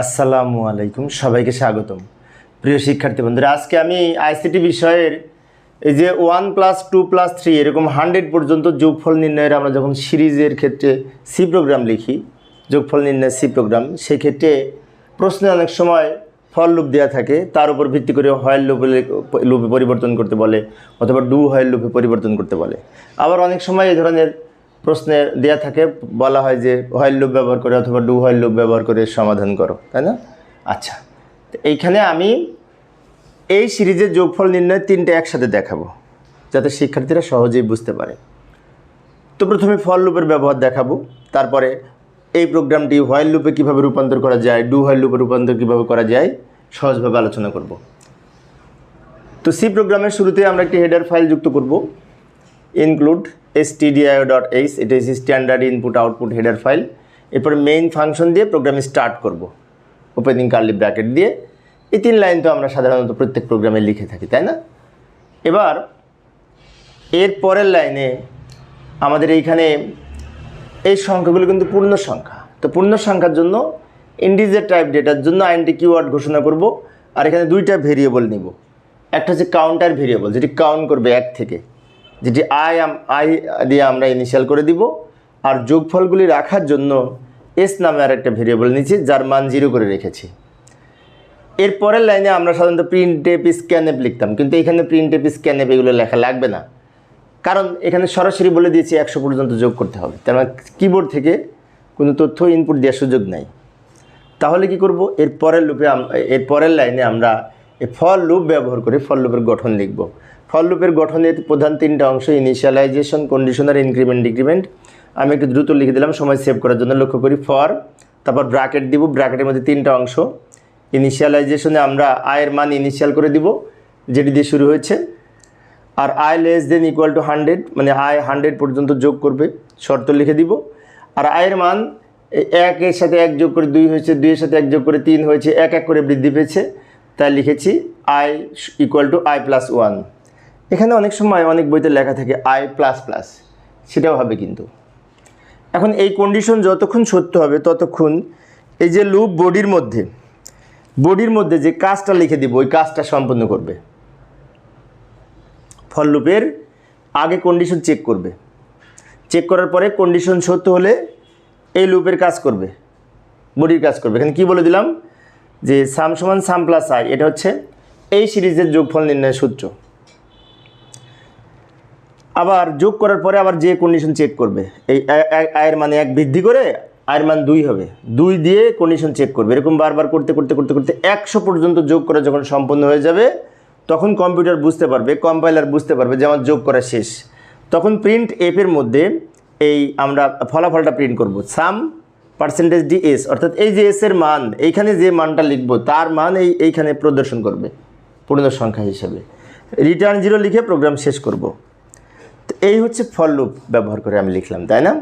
আসসালামু আলাইকুম, সবাইকে স্বাগতম। প্রিয় শিক্ষার্থী বন্ধুরা, আজকে আমি আইসিটি বিষয়ের এই যে one plus two plus three এরকম হান্ড্রেড পর্যন্ত যোগফল নির্ণয়ের আমরা যখন সিরিজের ক্ষেত্রে সি প্রোগ্রাম লিখি, যোগফল নির্ণয় সি প্রোগ্রাম, সেক্ষেত্রে প্রশ্নে অনেক সময় ফল লুপ দেওয়া থাকে, তার উপর ভিত্তি করে হয়েল লুপে লুপে পরিবর্তন করতে বলে অথবা ডু হয়েল লুপে পরিবর্তন করতে বলে। আবার অনেক সময় এই ধরনের প্রশ্নে দেয়া থাকে, বলা হয় যে হয়েল লুপ ব্যবহার করে অথবা ডু হয়েল লুপ ব্যবহার করে সমাধান করো, তাই না? আচ্ছা এইখানে আমি এই সিরিজের যোগফল নির্ণয় তিনটে একসাথে দেখাবো, যাতে শিক্ষার্থীরা সহজেই বুঝতে পারে। তো প্রথমে ফল লুপের ব্যবহার দেখাবো, তারপরে এই প্রোগ্রামটি হোয়াইল লুপে কীভাবে রূপান্তর করা যায় ডু হোয়াইল লুপে রূপান্তর কীভাবে করা যায়, সহজভাবে আলোচনা করব। তো সি প্রোগ্রামের শুরুতে আমরা একটি হেডার ফাইল যুক্ত করব ইনক্লুড stdio ডট এইচ এটা হচ্ছে standard input output header file এরপরে মেইন ফাংশন দিয়ে প্রোগ্রামে স্টার্ট করব। ওপেনিং কার্লি ব্র্যাকেট দিয়ে। এই তিন লাইন তো আমরা সাধারণত প্রত্যেক প্রোগ্রামে লিখে থাকি, তাই না? এবার, এর পরের লাইনে আমাদের এইখানে এই সংখ্যাগুলো কিন্তু পূর্ণ সংখ্যা। তো পূর্ণ সংখ্যার জন্য ইন্ডিজের টাইপ ডেটার জন্য আইনটি কিওয়ার্ড ঘোষণা করব, আর এখানে দুইটা ভেরিয়েবল নিব। একটা হচ্ছে কাউন্টার ভেরিয়েবল যেটি কাউন্ট করবে এক থেকে। যেটি আই আম, আই দিয়ে আমরা ইনিশিয়াল করে দিব। আর যোগফলগুলি রাখার জন্য এস নামে আর একটা ভেরিয়েবল নিচ্ছি যার মান জিরো করে রেখেছি। এর পরের লাইনে আমরা সাধারণত প্রিন্ট টেপ স্ক্যানেপ লিখতাম, কিন্তু এখানে প্রিন্ট টেপ স্ক্যানেপ এগুলো লেখা লাগবে না। কারণ এখানে সরাসরি বলে দিয়েছি একশো পর্যন্ত যোগ করতে হবে। তার মানে কিবোর্ড থেকে কোনো তথ্য ইনপুট দেওয়ার সুযোগ নাই। তাহলে কি করব? এর পরের লুপে এর পরের লাইনে আমরা এই ফল লুপ ব্যবহার করে ফল লুপের গঠন লিখব। ফল লুপের গঠনের প্রধান তিনটা অংশ ইনিশিয়ালাইজেশন কন্ডিশনার ইনক্রিমেন্ট ডিক্রিমেন্ট আমি একটু দ্রুত লিখে দিলাম, সময় সেভ করার জন্য লক্ষ্য করি ফর তারপর ব্র্যাকেট দিব ব্র্যাকেটের মধ্যে তিনটা অংশ। ইনিশিয়ালাইজেশনে আমরা আয়ের মান ইনিশিয়াল করে দিব, যেটি দিয়ে শুরু হয়েছে। আর I less than equal to hundred মানে আয় হান্ড্রেড পর্যন্ত যোগ করবে, শর্ত লিখে দিব। আর আয়ের মান একের সাথে এক যোগ করে দুই হয়েছে দুইয়ের সাথে এক যোগ করে তিন হয়েছে, এক এক করে বৃদ্ধি পেয়েছে। তাই লিখেছি I equal to I plus one এখানে অনেক সময় অনেক বইতে লেখা থাকে আই প্লাস প্লাস সেটাও হবে কিন্তু। এখন এই কন্ডিশন যতক্ষণ সত্য হবে, ততক্ষণ এই যে লুপ বডির মধ্যে বডির মধ্যে যে কাজটা লিখে দিব, ওই কাজটা সম্পন্ন করবে। ফল লুপের আগে কন্ডিশন চেক করবে। চেক করার পরে কন্ডিশন সত্য হলে এই লুপের কাজ করবে বডির কাজ করবে। এখানে কি বলে দিলাম? যে সাম সমান সাম প্লাস আই এটা হচ্ছে এই সিরিজের যোগফল নির্ণয়ের সূত্র। আবার যোগ করার পরে আবার যে কন্ডিশন চেক করবে। এই আয়ের মানে এক বৃদ্ধি করে আয়ের মান দুই হবে। দুই দিয়ে কন্ডিশন চেক করবে। এরকম বারবার করতে করতে করতে করতে একশো পর্যন্ত যোগ করা যখন সম্পন্ন হয়ে যাবে, তখন কম্পিউটার বুঝতে পারবে কম্পাইলার বুঝতে পারবে যে আমার যোগ করা শেষ। তখন প্রিন্ট এপের মধ্যে এই আমরা ফলাফলটা প্রিন্ট করব। সাম পার্সেন্টেজ ডি এস অর্থাৎ এই যে এস এর মান, এইখানে যে মানটা লিখব, তার মান এই, এইখানে প্রদর্শন করবে পূর্ণ সংখ্যা হিসেবে। রিটার্ন জিরো লিখে প্রোগ্রাম শেষ করব। তো এই হচ্ছে ফল লুপ ব্যবহার করে আমি লিখলাম, তাই না?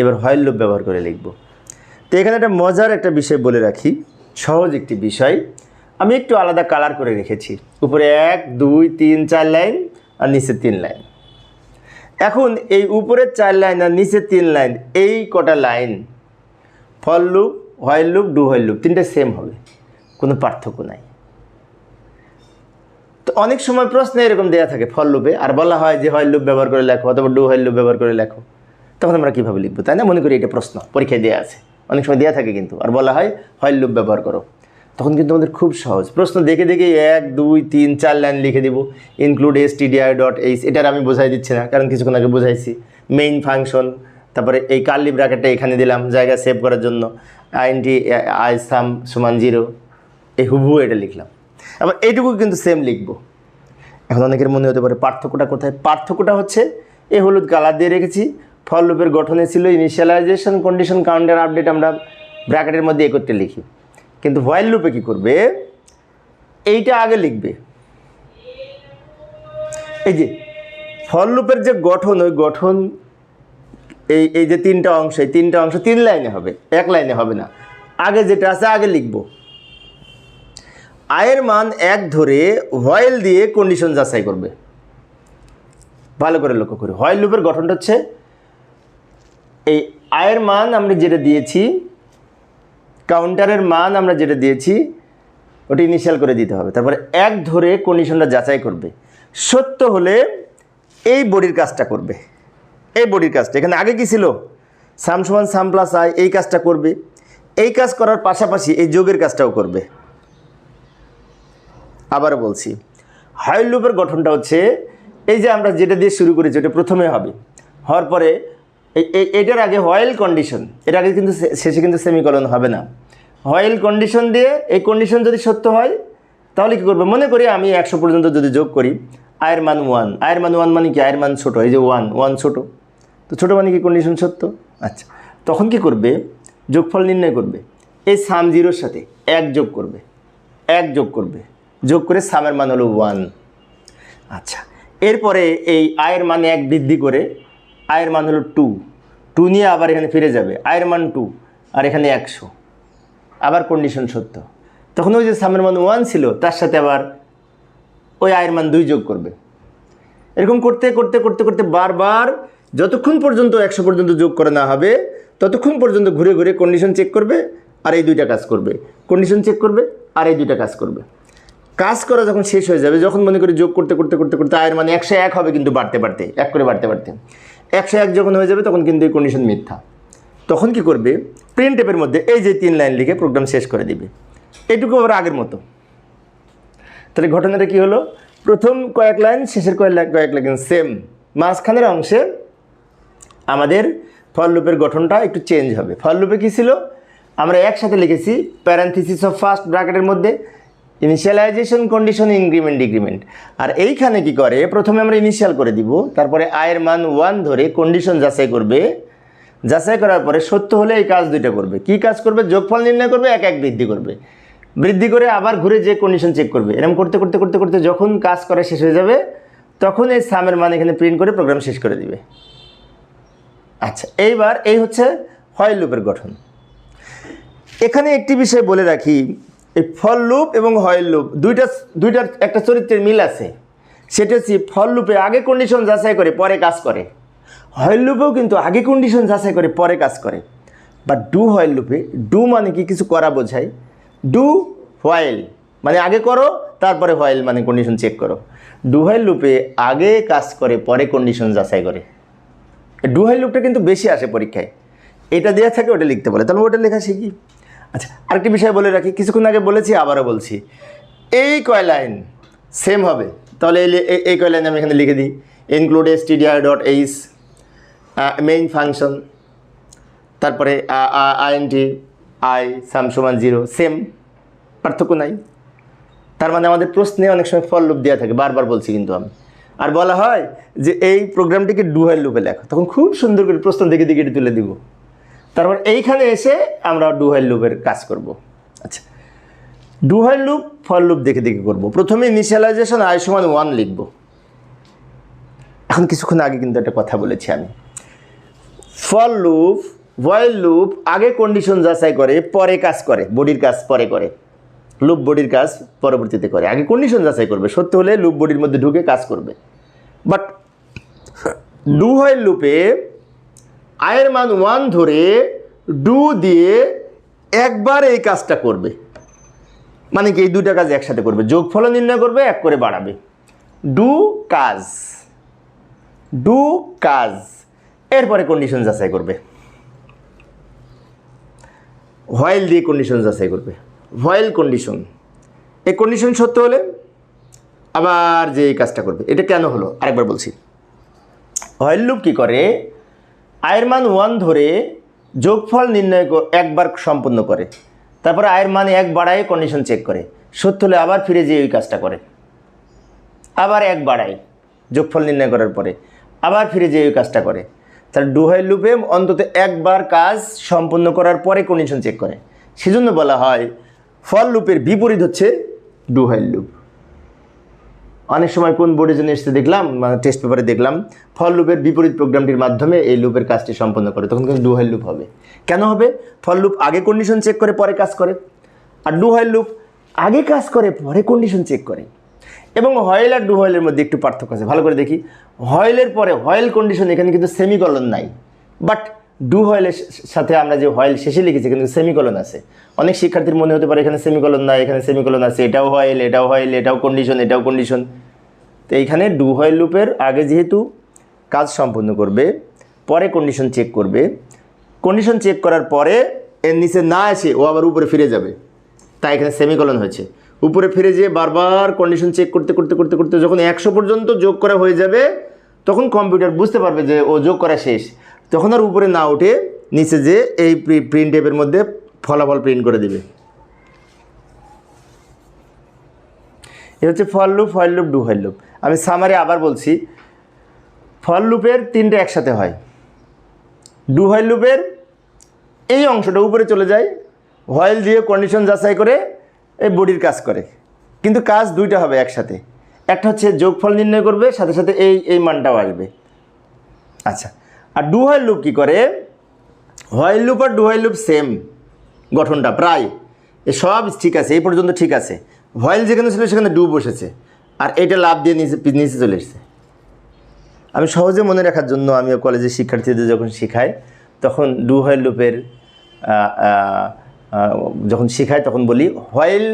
এবার হয়েল লুপ ব্যবহার করে লিখব। তো এখানে একটা মজার একটা বিষয় বলে রাখি, সহজ একটি বিষয়। আমি একটু আলাদা কালার করে রেখেছি, উপরে এক, দুই, তিন, চার লাইন আর নিচে তিন লাইন এখন এই উপরের চার লাইন আর নিচে তিন লাইন এই কটা line for loop while loop do while loop তিনটে সেম হবে, কোনো পার্থক্য নাই। অনেক সময় প্রশ্ন এরকম দেওয়া থাকে, ফল লুপে, আর বলা হয় যে হয় লুপ ব্যবহার করে লেখো অথবা ডু হয় লুপ ব্যবহার করে লেখো। তখন আমরা কীভাবে লিখব, তাই না? মনে করি এটা প্রশ্ন, পরীক্ষায় দেওয়া আছে। অনেক সময় দেওয়া থাকে কিন্তু, আর বলা হয় হয় লুপ ব্যবহার করো। তখন কিন্তু আমাদের খুব সহজ। প্রশ্ন দেখে দেখে এক, দুই, তিন, চার লাইন লিখে দিব। Include S TDI dot H এটার আমি বোঝাই দিচ্ছি না, কারণ কিছুক্ষণ আগে বোঝাইছি। মেইন ফাংশন তারপরে এই কার্লি ব্র্যাকেটটা এখানে দিলাম, জায়গা সেভ করার জন্য। আইনটি আই সাম সমান জিরো এই হুবহু এটা লিখলাম। আবার এইটুকু কিন্তু সেম লিখব। এখন অনেকের মনে হতে পারে পার্থক্যটা কোথায়? পার্থক্যটা হচ্ছে এই হলুদ কালার দিয়ে রেখেছি। ফল লুপের গঠনে ছিল ইনিশিয়ালাইজেশন কন্ডিশন কাউন্টার আপডেট আমরা ব্র্যাকেটের মধ্যে একত্রে লিখি। কিন্তু হোয়াইল লুপে কী করবে? এইটা আগে লিখবে। এই যে ফল লুপের যে গঠন, ওই গঠন এই এই যে তিনটা অংশ, এই তিনটা অংশ তিন লাইনে হবে, এক লাইনে হবে না। আগে যেটা আছে আগে লিখব। আয়ের মান এক ধরে হোয়াইল দিয়ে কন্ডিশন যাচাই করবে। ভালো করে লক্ষ্য করি। হোয়াইল লুপের গঠনটা হচ্ছে এই আয়ের মান আমরা যেটা দিয়েছি কাউন্টারের মান আমরা যেটা দিয়েছি, ওটা ইনিশিয়াল করে দিতে হবে। তারপরে এক ধরে কন্ডিশনটা যাচাই করবে। সত্য হলে এই বডির কাজটা করবে। এই বডির কাজটা। এখানে আগে কি ছিল? সাম সমান সাম প্লাস আই এই কাজটা করবে। এই কাজ করার পাশাপাশি এই যোগের কাজটাও করবে। আবারও বলছি। হাইল লুপের গঠনটা হচ্ছে, এই যে আমরা যেটা দিয়ে শুরু করেছি, ওটা প্রথমে হবে। হওয়ার পরে এটার আগে হয়েল কন্ডিশন এর আগে কিন্তু শেষে কিন্তু সেমিকলন হবে না। হয়েল কন্ডিশন দিয়ে এই কন্ডিশন যদি সত্য হয়, তাহলে কী করবে? মনে করি আমি একশো পর্যন্ত যদি যোগ করি আয়ের মান ওয়ান আয়ের মান ওয়ান মানে কি? আয়ের মান ছোটো, এই যে ওয়ান ওয়ান ছোটো। তো ছোটো মানে কি কন্ডিশন সত্য? আচ্ছা তখন কি করবে? যোগফল নির্ণয় করবে। এই সাম জিরোর সাথে এক যোগ করবে, এক যোগ করবে। যোগ করে সামের মান হলো ওয়ান আচ্ছা এরপরে এই আয়ের মান এক বৃদ্ধি করে আয়ের মান হলো টু টু নিয়ে আবার এখানে ফিরে যাবে, আয়ের মান টু আর এখানে একশো। আবার কন্ডিশন সত্য। তখন ওই যে সামের মান ওয়ান ছিল, তার সাথে আবার ওই আয়ের মান দুই যোগ করবে। এরকম করতে করতে করতে করতে বারবার যতক্ষণ পর্যন্ত একশো পর্যন্ত যোগ করে না হবে, ততক্ষণ পর্যন্ত ঘুরে ঘুরে কন্ডিশন চেক করবে, আর এই দুইটা কাজ করবে। কন্ডিশন চেক করবে, আর এই দুইটা কাজ করবে। কাজ করা যখন শেষ হয়ে যাবে, যখন মনে করি যোগ করতে করতে করতে করতে আয়ের মানে একশো এক হবে কিন্তু বাড়তে বাড়তে, এক করে বাড়তে বাড়তে। একশো এক যখন হয়ে যাবে তখন কিন্তু এই কন্ডিশন মিথ্যা। তখন কি করবে? প্রিন্ট টেপের মধ্যে এই যে তিন লাইন লিখে প্রোগ্রাম শেষ করে দিবে। এটুকু আবার আগের মতো। তাহলে ঘটনাটা কি হলো? প্রথম কয়েক লাইন শেষের কয়েক লাইন কয়েক লাইন সেম মাঝখানের অংশে আমাদের ফল লুপের গঠনটা একটু চেঞ্জ হবে। ফল লুপে কী ছিল? আমরা একসাথে লিখেছি প্যারান্থিসিস অফ ফার্স্ট ব্র্যাকেটের মধ্যে। ইনিশিয়ালাইজেশন কন্ডিশন ইনক্রিমেন্ট ডিক্রিমেন্ট আর এইখানে কি করে? প্রথমে আমরা ইনিশিয়াল করে দিব, তারপরে আয়ের মান ওয়ান ধরে কন্ডিশন যাচাই করবে। যাচাই করার পরে সত্য হলে এই কাজ দুইটা করবে। কি কাজ করবে? যোগফল নির্ণয় করবে, এক এক বৃদ্ধি করবে। বৃদ্ধি করে আবার ঘুরে যে কন্ডিশন চেক করবে। এরকম করতে করতে করতে করতে যখন কাজ করা শেষ হয়ে যাবে, তখন এই সামের মান এখানে প্রিন্ট করে প্রোগ্রাম শেষ করে দিবে। আচ্ছা এইবার এই হচ্ছে হয় লুপের গঠন। এখানে একটি বিষয় বলে রাখি এই ফল লুপ এবং হয়েল লুপ, দুইটা দুইটার একটা চরিত্রের মিল আছে। সেটা হচ্ছে ফল লুপে আগে কন্ডিশন যাচাই করে, পরে কাজ করে। হয়েল লুপেও কিন্তু আগে কন্ডিশন যাচাই করে, পরে কাজ করে। বা ডু হয়েল লুপে ডু মানে কি কিছু করা বোঝায়। ডু হোয়াইল মানে আগে করো, তারপরে হোয়াইল মানে কন্ডিশন চেক করো। ডু হোয়াইল লুপে আগে কাজ করে, পরে কন্ডিশন যাচাই করে। ডুহাই লুপটা কিন্তু বেশি আসে পরীক্ষায়। এটা দেওয়া থাকে, ওটা লিখতে বলে। তাহলে ওটা লেখা শিখি আচ্ছা আরেকটি বিষয় বলে রাখি, কিছুক্ষণ আগে বলেছি, আবারও বলছি। এই কয় লাইন সেম হবে, তাহলে এই কয় লাইন আমি এখানে লিখে দিই। Include S TDR dot H main function তারপরে আইএনটি আই সাম সমান জিরো সেম পার্থক্য নাই। তার মানে আমাদের প্রশ্নে অনেক সময় ফল লুপ দেওয়া থাকে, বারবার বলছি কিন্তু আমি। আর বলা হয় যে এই প্রোগ্রামটিকে ডুহাইল লুপে লেখো, তখন খুব সুন্দর করে প্রশ্ন দেখে দেখে তুলে দিব। তারপর এইখানে এসে আমরা ডুহাইল লুপের কাজ করব। আচ্ছা। ডুহাইল লুপ ফল লুপ দেখে দেখে করব। প্রথমে ইনিশিয়ালাইজেশন আয় সমান ওয়ান লিখব। এখন কিছুক্ষণ আগে কিন্তু একটা কথা বলেছি আমি। ফল লুপ ভয়েল লুপ আগে কন্ডিশন যাচাই করে, পরে কাজ করে বডির কাজ পরে করে। লুপ বডির কাজ পরবর্তীতে করে। আগে কন্ডিশন যাচাই করবে। সত্য হলে লুপ বডির মধ্যে ঢুকে কাজ করবে। বাট ডু হয় লুপে আয়ের মান ওয়ান ধরে ডু দিয়ে একবার এই কাজটা করবে। মানে কি এই দুইটা কাজ একসাথে করবে। যোগফল নির্ণয় করবে, এক করে বাড়াবে। ডু কাজ। ডু কাজ। এরপরে কন্ডিশন যাচাই করবে। ভয়েল দিয়ে কন্ডিশন যাচাই করবে। ভয়েল কন্ডিশন এই কন্ডিশন সত্য হলে আবার যে এই কাজটা করবে। এটা কেন হলো? আরেকবার বলছি। ভয়েল লুপ কী করে? আয়ের মান ওয়ান ধরে যোগফল নির্ণয় একবার সম্পন্ন করে। তারপরে আয়ের মান এক বাড়ায় কন্ডিশন চেক করে। সত্য হলে আবার ফিরে যেয়ে ওই কাজটা করে। আবার এক বাড়ায় যোগফল নির্ণয় করার পরে। আবার ফিরে যেয়ে ওই কাজটা করে। তাহলে ডুহাইল লুপে অন্তত একবার কাজ সম্পন্ন করার পরে কন্ডিশন চেক করে। সেজন্য বলা হয় ফল লুপের বিপরীত হচ্ছে ডুহাইল লুপ। অনেক সময় কোন বোর্ডে জন্য এসেছে দেখলাম টেস্ট পেপারে দেখলাম ফল লুপের বিপরীত প্রোগ্রামটির মাধ্যমে এই লুপের কাজটি সম্পন্ন করে, তখন কিন্তু ডুহাইল লুপ হবে। কেন হবে? ফল লুপ আগে কন্ডিশন চেক করে, পরে কাজ করে। আর ডুহাইল লুপ আগে কাজ করে, পরে কন্ডিশন চেক করে। এবং হয়েল আর ডুহয়েলের মধ্যে একটু পার্থক্য আছে। ভালো করে দেখি। হয়েলের পরে হয়েল কন্ডিশন এখানে কিন্তু সেমিকলন নাই। বাট ডু হয়েলের সাথে আমরা যে হয়েল শেষে লিখেছি, কিন্তু সেমিকলন আছে। অনেক শিক্ষার্থীর মনে হতে পারে এখানে সেমিকলন না এখানে সেমিকলন আছে, এটাও হয়েল এটাও হয়েল এটাও কন্ডিশন এটাও কন্ডিশন তো এইখানে ডু হয়েল লুপের আগে যেহেতু কাজ সম্পন্ন করবে, পরে কন্ডিশন চেক করবে। কন্ডিশন চেক করার পরে এর নিচে না এসে ও আবার উপরে ফিরে যাবে। তাই এখানে সেমিকলন হয়েছে। উপরে ফিরে যেয়ে বারবার কন্ডিশন চেক করতে করতে করতে করতে যখন একশো পর্যন্ত যোগ করা হয়ে যাবে, তখন কম্পিউটার বুঝতে পারবে যে ও যোগ করা শেষ। তখন আর উপরে না উঠে নিচে যে এই প্রিন্ট টেপের মধ্যে ফলাফল প্রিন্ট করে দিবে। এ হচ্ছে for loop while loop do while loop আমি সামারে আবার বলছি। ফল লুপের তিনটে একসাথে হয়। ডু হয়েল লুপের এই অংশটা উপরে চলে যায় হয়েল দিয়ে কন্ডিশন যাচাই করে এই বডির কাজ করে। কিন্তু কাজ দুইটা হবে একসাথে। একটা হচ্ছে যোগফল নির্ণয় করবে, সাথে সাথে এই এই মানটাও আসবে। আচ্ছা আর ডু হয়েল লুপ কী করে? হোয়াইল লুপ আর ডু হয়েল লুপ সেম গঠনটা, প্রায়। এ সব ঠিক আছে, এই পর্যন্ত ঠিক আছে। হোয়াইল যেখানে ছিল সেখানে ডু বসেছে। আর এটা লাভ দিয়ে নিচে নিচে চলে এসেছে। আমি সহজে মনে রাখার জন্য আমি কলেজের শিক্ষার্থীদের যখন শেখাই, তখন ডু হয়েল লুপের যখন শেখাই, তখন বলি হোয়াইল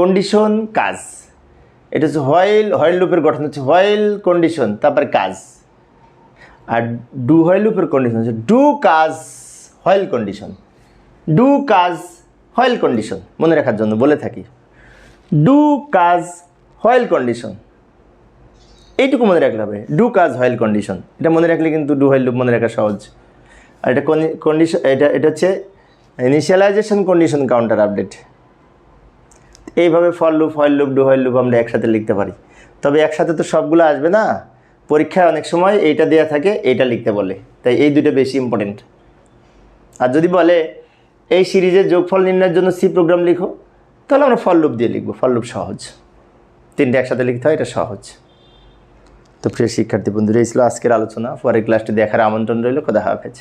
কন্ডিশন কাজ। এটা হচ্ছে হয়েল হয়েল লুপের গঠন হচ্ছে হয়েল কন্ডিশন তারপরে কাজ। আর ডু হয়েল লুপের কন্ডিশন হচ্ছে ডু কাজ হয়েল কন্ডিশন ডু কাজ হয়েল কন্ডিশন মনে রাখার জন্য বলে থাকি। ডু কাজ হয়েল কন্ডিশন এইটুকু মনে রাখলে হবে। ডু কাজ হয়েল কন্ডিশন এটা মনে রাখলে কিন্তু ডু হয়েল লুপ মনে রাখা সহজ। আর এটা কন্ডিশন এটা এটা হচ্ছে ইনিশিয়ালাইজেশন কন্ডিশন কাউন্টার আপডেট এইভাবে for loop while loop do while loop আমরা একসাথে লিখতে পারি। তবে একসাথে তো সবগুলো আসবে না। পরীক্ষায় অনেক সময় এইটা দেওয়া থাকে, এইটা লিখতে বলে। তাই এই দুটো বেশি ইম্পর্টেন্ট আর যদি বলে, এই সিরিজের যোগফল নির্ণয়ের জন্য সি প্রোগ্রাম লিখো, তাহলে আমরা ফললুপ দিয়ে লিখব। ফল লুপ সহজ। তিনটে একসাথে লিখতে হয়, এটা সহজ। তো প্রিয় শিক্ষার্থী বন্ধুরা, এই ছিল আজকের আলোচনা। পরের ক্লাসটি দেখার আমন্ত্রণ রইল। কথা হাফেজ।